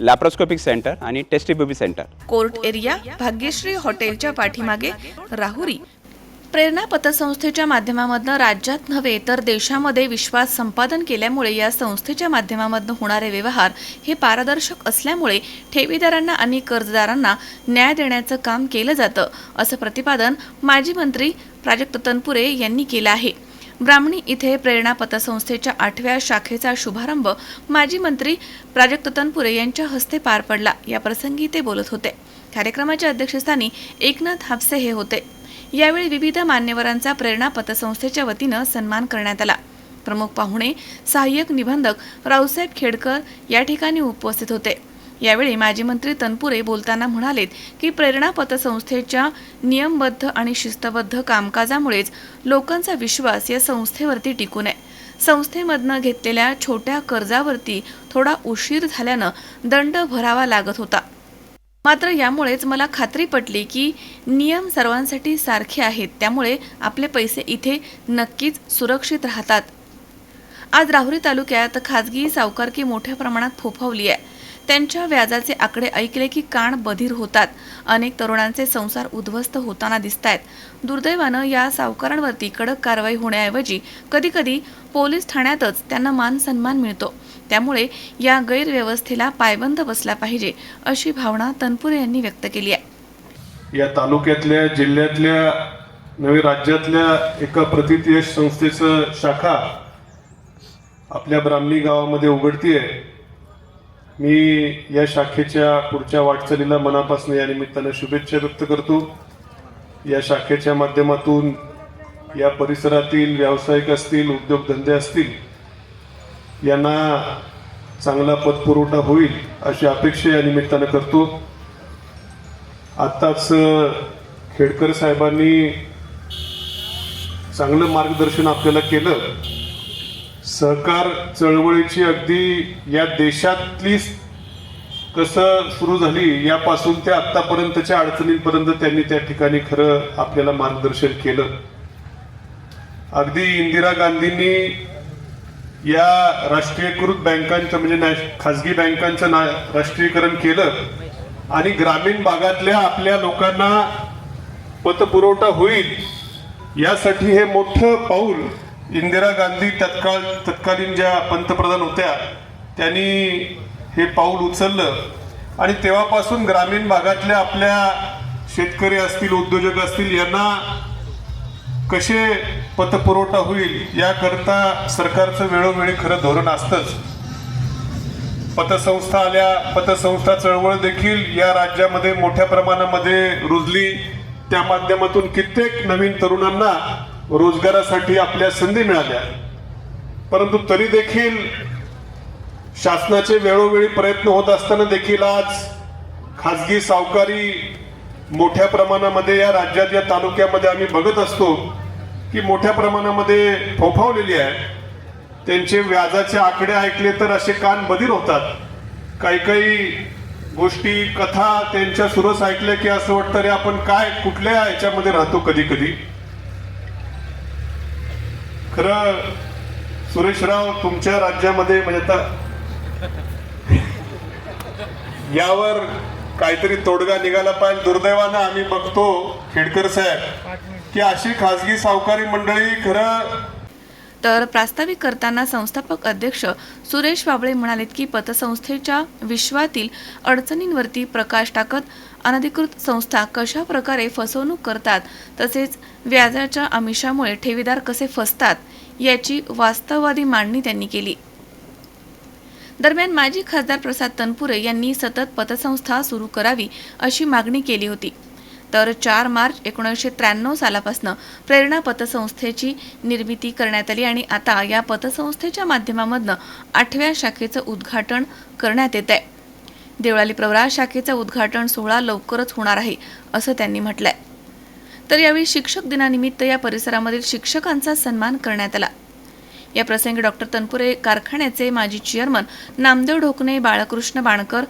Laparoscopic centre आणि test tube baby centre. Court area Bhagyashree हॉटेलच्या पाठीमागे राहुरी. प्रेरणा पतसंस्थेच्या माध्यमामधनं राज्यात नव्हे तर देशामध्ये विश्वास संपादन केल्यामुळे या संस्थेच्या माध्यमामधनं होणारे व्यवहार हे पारदर्शक असल्यामुळे ठेवीदारांना आणि कर्जदारांना न्याय देण्याचं काम केलं जातं असं प्रतिपादन माजी मंत्री प्राजक्त तनपुरे यांनी केलं आहे. ब्राह्मणी इथे प्रेरणा पतसंस्थेच्या आठव्या शाखेचा शुभारंभ माजी मंत्री प्राजक्त तनपुरे यांच्या हस्ते पार पडला. या प्रसंगी ते बोलत होते. कार्यक्रमाच्या अध्यक्षस्थानी एकनाथ हापसे हे होते. यावेळी विविध मान्यवरांचा प्रेरणा पतसंस्थेच्या वतीनं सन्मान करण्यात आला. प्रमुख पाहुणे सहाय्यक निबंधक रावसाहेब खेडकर या ठिकाणी उपस्थित होते. यावेळी माजी मंत्री तनपुरे बोलताना म्हणालेत की प्रेरणा पतसंस्थेच्या नियमबद्ध आणि शिस्तबद्ध कामकाजामुळेच लोकांचा विश्वास या संस्थेवरती टिकून आहे. संस्थेमधनं घेतलेल्या छोट्या कर्जावरती थोडा उशीर झाल्यानं दंड भरावा लागत होता. मात्र यामुळेच मला खात्री पटली की नियम सर्वांसाठी सारखे आहेत त्यामुळे आपले पैसे इथे नक्कीच सुरक्षित राहतात. आज राहुरी तालुक्यात खाजगी सावकारकी मोठ्या प्रमाणात फोफावली आहे. त्यांच्या व्याजाचे आकडे ऐकले की कान बधीर होतात. अनेक तरुणांचे संसार उद्ध्वस्त होताना दिसत आहेत दुर्दैवानं या सावकारांवरती कडक कारवाई होण्याऐवजी कधीकधी पोलीस ठाण्यातच त्यांना मान सन्मान मिळतो. त्यामुळे या गैरव्यवस्थेला पायबंद बसला पाहिजे अशी भावना तनपुरे यांनी व्यक्त केली आहे. या तालुक्यातल्या जिल्ह्यातल्या नव्हे राज्यातल्या एका प्रतितयश संस्थेचं शाखा आपल्या ब्राह्मणी गावामध्ये उघडतीये. मी या शाखेच्या पुढच्या वाटचालीला मनापासून या निमित्तानं शुभेच्छा व्यक्त करतो. या शाखेच्या माध्यमातून या परिसरातील व्यावसायिक असतील उद्योगधंदे असतील यांना चांगला पतपुरवठा होईल अशी अपेक्षा या निमित्तानं करतो. आत्ताच खेडकर साहेबांनी चांगलं मार्गदर्शन आपल्याला केलं. सहकार चळवळीची अगदी या देशातली कसं सुरू झाली यापासून ते आत्तापर्यंतच्या अडचणींपर्यंत त्यांनी त्या ठिकाणी खरं आपल्याला मार्गदर्शन केलं. अगदी इंदिरा गांधींनी या राष्ट्रीयकृत बँकांचं म्हणजे नॅश खाजगी बँकांचं ना राष्ट्रीयकरण केलं आणि ग्रामीण भागातल्या आपल्या लोकांना पतपुरवठा होईल यासाठी हे मोठं पाऊल इंदिरा गांधी तत्काळ तत्कालीन ज्या पंतप्रधान होत्या त्यांनी हे पाऊल उचललं. आणि तेव्हापासून ग्रामीण भागातल्या आपल्या शेतकरी असतील उद्योजक असतील यांना कसे पतपुरवठा होईल याकरता सरकारचं वेळोवेळी खरं धोरण असतंच. पतसंस्था आल्या पतसंस्था चळवळ देखील या राज्यामध्ये मोठ्या प्रमाणामध्ये रुजली. त्या माध्यमातून कित्येक नवीन तरुणांना रोजगारासाठी आपल्या संधी मिळाल्या. परंतु तरी देखील शासनाचे वेळोवेळी प्रयत्न होत असताना देखील आज खाजगी सावकारी मोठ्या प्रमाणामध्ये या राज्यात या तालुक्यामध्ये आम्ही बघत असतो की मोठ्या प्रमाणामध्ये फोफावलेली आहे. त्यांचे व्याजाचे आकडे ऐकले तर असे कान बधीर होतात. काही काही गोष्टी कथा त्यांच्या सुरस ऐकल्या की असं वाटतं रे आपण काय कुठल्या याच्यामध्ये राहतो कधी कधी? खरं सुरेशराव तुमच्या राज्यामध्ये म्हणजे आता यावर काहीतरी तोडगा निघाला पाहिजे. दुर्दैवानं आम्ही बघतो खेडकर साहेब की अशी खासगी सावकारी मंडळी खरं तर प्रास्ताविक करताना संस्थापक अध्यक्ष सुरेश वाबळे म्हणालेत की पतसंस्थेच्या विश्वातील अडचणींवरती प्रकाश टाकत अनधिकृत संस्था कशा प्रकारे फसवणूक करतात तसेच व्याजाच्या आमिषामुळे ठेवीदार कसे फसतात याची वास्तववादी मांडणी त्यांनी केली. दरम्यान माजी खासदार प्रसाद तनपुरे यांनी सतत पतसंस्था सुरू करावी अशी मागणी केली होती. तर चार मार्च एकोणीसशे त्र्याण्णव सालापासून प्रेरणा पतसंस्थेची निर्मिती करण्यात आली आणि आता या पतसंस्थेच्या माध्यमामधनं आठव्या शाखेचं उद्घाटन करण्यात येत आहे देवळाली प्रवरा शाखेचं उद्घाटन सोहळा लवकरच होणार आहे असं त्यांनी म्हटलंय. तर यावेळी शिक्षक दिनानिमित्त या परिसरामधील शिक्षकांचा सन्मान करण्यात आला. या प्रसंगी डॉक्टर तनपुरे कारखान्याचे माजी चेअरमन नामदेव ढोकणे बाळकृष्ण बाणकर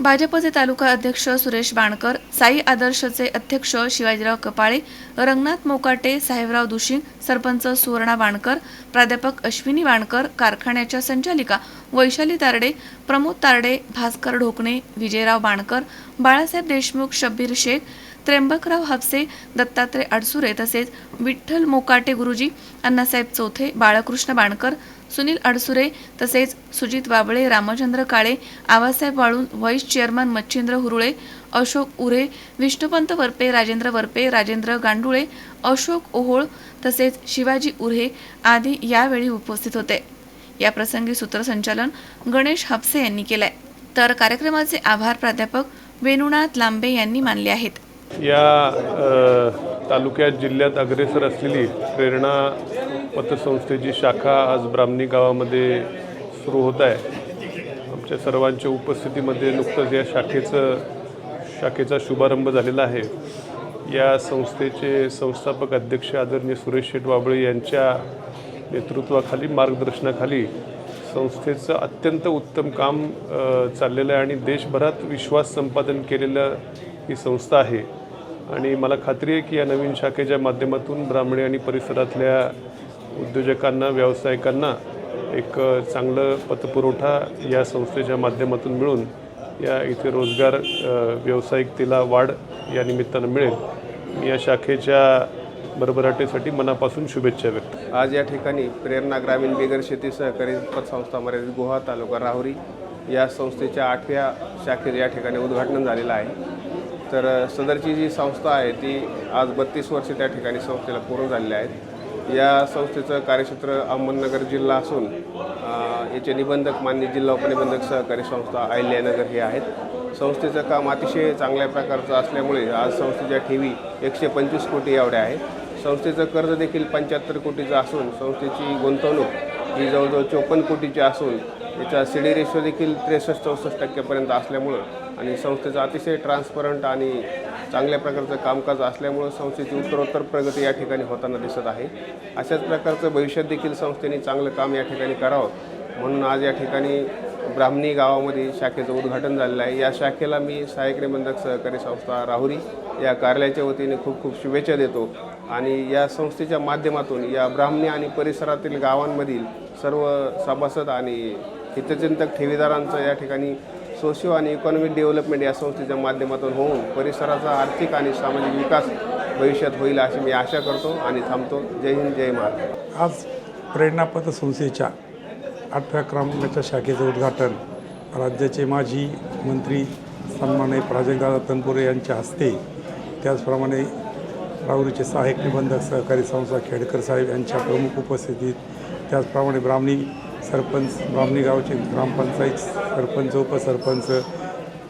भाजपचे तालुका अध्यक्ष सुरेश बाणकर साई आदर्शचे अध्यक्ष शिवाजीराव कपाळे रंगनाथ मोकाटे साहेबराव दुशिंग सरपंच सुवर्णा बाणकर प्राध्यापक अश्विनी बाणकर कारखान्याच्या संचालिका वैशाली तारडे प्रमोद तारडे भास्कर ढोकणे विजयराव बाणकर बाळासाहेब देशमुख शब्बीर शेख त्र्यंबकराव हापसे दत्तात्रय अडसुरे तसेच विठ्ठल मोकाटे गुरुजी अण्णासाहेब चौथे बाळकृष्ण बाणकर सुनील अडसुरे तसेच सुजित वाबळे रामचंद्र काळे आवासाहेब वाळून व्हाईस चेअरमन मच्छिंद्र हुरुळे अशोक उरे विष्णुपंत वरपे राजेंद्र वरपे राजेंद्र गांडुळे अशोक ओहोळ तसेच शिवाजी उरे आदी यावेळी उपस्थित होते. या प्रसंगी सूत्रसंचालन गणेश हापसे यांनी केलंय. तर कार्यक्रमाचे आभार प्राध्यापक वेणुनाथ लांबे यांनी मानले आहेत. या तालुक्यात जिल्ह्यात अग्रेसर असलेली प्रेरणा पतसंस्थेची शाखा आज ब्राह्मणी गावामध्ये सुरू होत आहे. आमच्या सर्वांच्या उपस्थितीमध्ये नुकतंच या शाखेचं शाखेचा शुभारंभ झालेला आहे. या संस्थेचे संस्थापक अध्यक्ष आदरणीय सुरेश शेठ वाबळे यांच्या नेतृत्वाखाली मार्गदर्शनाखाली संस्थेचं अत्यंत उत्तम काम चाललेलं आहे आणि देशभरात विश्वास संपादन केलेलं ही संस्था आहे. आणि मला खात्री आहे की या नवीन शाखेच्या माध्यमातून ब्राह्मणी आणि परिसरातल्या उद्योजकांना व्यावसायिकांना एक चांगलं पतपुरवठा या संस्थेच्या माध्यमातून मिळून या इथे रोजगार व्यावसायिकतेला वाढ या निमित्तानं मिळेल. मी या शाखेच्या भरभराटीसाठी मनापासून शुभेच्छा व्यक्त आज या ठिकाणी प्रेरणा ग्रामीण बिगर शेती सहकारी पतसंस्था मर्यादित गुहा तालुका राहुरी या संस्थेच्या आठव्या शाखेत या ठिकाणी उद्घाटन झालेलं आहे. तर सदरची जी संस्था आहे ती आज बत्तीस वर्षे त्या ठिकाणी संस्थेला पूर्ण झालेली आहेत या संस्थेचं कार्यक्षेत्र अहमदनगर जिल्हा असून याचे निबंधक मान्य जिल्हा उपनिबंधक सहकारी संस्था अहिल्यानगर हे आहेत. संस्थेचं काम अतिशय चांगल्या प्रकारचं असल्यामुळे आज संस्थेच्या ठेवी एकशे पंचवीस कोटी एवढ्या आहेत. संस्थेचं कर्ज देखील पंच्याहत्तर कोटीचं असून संस्थेची गुंतवणूक ही जवळजवळ चोपन्न कोटीची असून याचा सी डी रेशो देखील त्रेसष्ट चौसष्ट टक्क्यापर्यंत असल्यामुळं आणि संस्थेचं अतिशय ट्रान्सपरंट आणि चांगल्या प्रकारचं कामकाज असल्यामुळं संस्थेची उत्तरोत्तर प्रगती या ठिकाणी होताना दिसत आहे. अशाच प्रकारचं भविष्यात देखील संस्थेने चांगलं काम या ठिकाणी करावं. म्हणून आज या ठिकाणी ब्राह्मणी गावामध्ये शाखेचं उद्घाटन झालेलं आहे. या शाखेला मी सहाय्यक निबंधक सहकारी संस्था राहुरी या कार्यालयाच्या वतीने खूप खूप शुभेच्छा देतो. आणि या संस्थेच्या माध्यमातून या ब्राह्मणी आणि परिसरातील गावांमधील सर्व सभासद आणि हितचिंतक ठेवीदारांचं या ठिकाणी सोशिओ आणि इकॉनॉमिक डेव्हलपमेंट या संस्थेच्या माध्यमातून होऊन परिसराचा आर्थिक आणि सामाजिक विकास भविष्यात होईल अशी मी आशा करतो आणि थांबतो. जय हिंद जय महाराष्ट्र. आज प्रेरणापथ संस्थेच्या आठव्या क्रमांकाच्या शाखेचं उद्घाटन. राज्याचे माजी मंत्री सन्माननीय राजेंद्रदादा तनपुरे यांच्या हस्ते त्याचप्रमाणे राहुरीचे सहाय्यक निबंधक सहकारी संस्था खेडकर साहेब यांच्या प्रमुख उपस्थितीत त्याचप्रमाणे ब्राह्मणी सरपंच ब्राह्मणी गावचे ग्रामपंचायत सरपंच उपसरपंच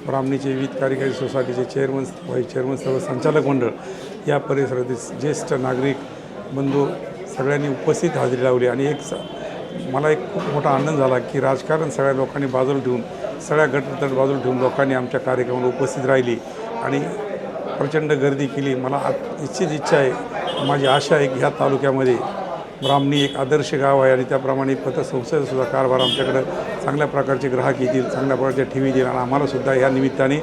ब्राह्मणीचे विविध कार्यकारी सोसायटीचे चेअरमन व्हाईस चेअरमन सर्व संचालक मंडळ या परिसरातील ज्येष्ठ नागरिक बंधू सगळ्यांनी उपस्थित हजेरी लावली. आणि एक स मला एक खूप मोठा आनंद झाला की राजकारण सगळ्या लोकांनी बाजूला ठेवून सगळ्या गटतट बाजूला ठेवून लोकांनी आमच्या कार्यक्रमाला उपस्थित राहिली आणि प्रचंड गर्दी केली. मला इच्छित इच्छा आहे माझी आशा आहे की ह्या तालुक्यामध्ये ब्राह्मणी एक आदर्श गाव आहे आणि त्याप्रमाणे पतसंस्थेचासुद्धा कारभार आमच्याकडं चांगल्या प्रकारचे ग्राहक येतील चांगल्या प्रकारच्या ठेवी येतील आणि आम्हालासुद्धा या निमित्ताने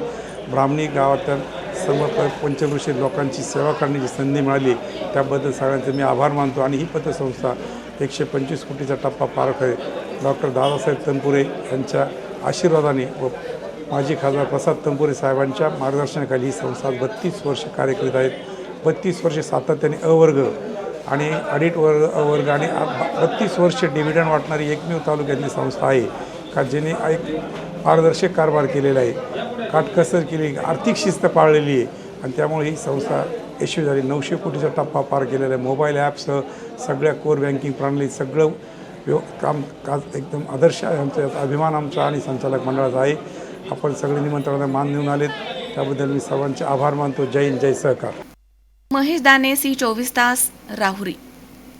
ब्राह्मणी गावातल्या सर्व पंचवृषी लोकांची सेवा करण्याची संधी मिळाली. त्याबद्दल सगळ्यांचे मी आभार मानतो. आणि ही पतसंस्था एकशे पंचवीस कोटीचा टप्पा पार आहे. डॉक्टर दादासाहेब तनपुरे यांच्या आशीर्वादाने व माजी खासदार प्रसाद तनपुरे साहेबांच्या मार्गदर्शनाखाली ही संस्था बत्तीस वर्ष कार्य करीत आहेत. बत्तीस वर्षे सातत्याने अवर्ग आणि ऑडिट वर्ग वर्ग आणि बत्तीस वर्ष डिव्हिडंड वाटणारी एकमेव तालुक्यातली संस्था आहे. का ज्याने एक पारदर्शक कारभार केलेला आहे. काटकसर केली आर्थिक शिस्त पाळलेली आहे. आणि त्यामुळे ही संस्था यशस्वी झाली. नऊशे कोटीचा टप्पा पार केलेला आहे. मोबाईल ॲपसह सगळ्या कोर बँकिंग प्रणाली सगळं व्यव काम काज एकदम आदर्श आहे. आमचा अभिमान आमचा आणि संचालक मंडळाचा आहे. आपण सगळे निमंत्रणाला मान देऊन आलेत. त्याबद्दल मी सर्वांचे आभार मानतो. जय हिंद जय सहकार. महेश दाने सी चोवीस तास राहुरी.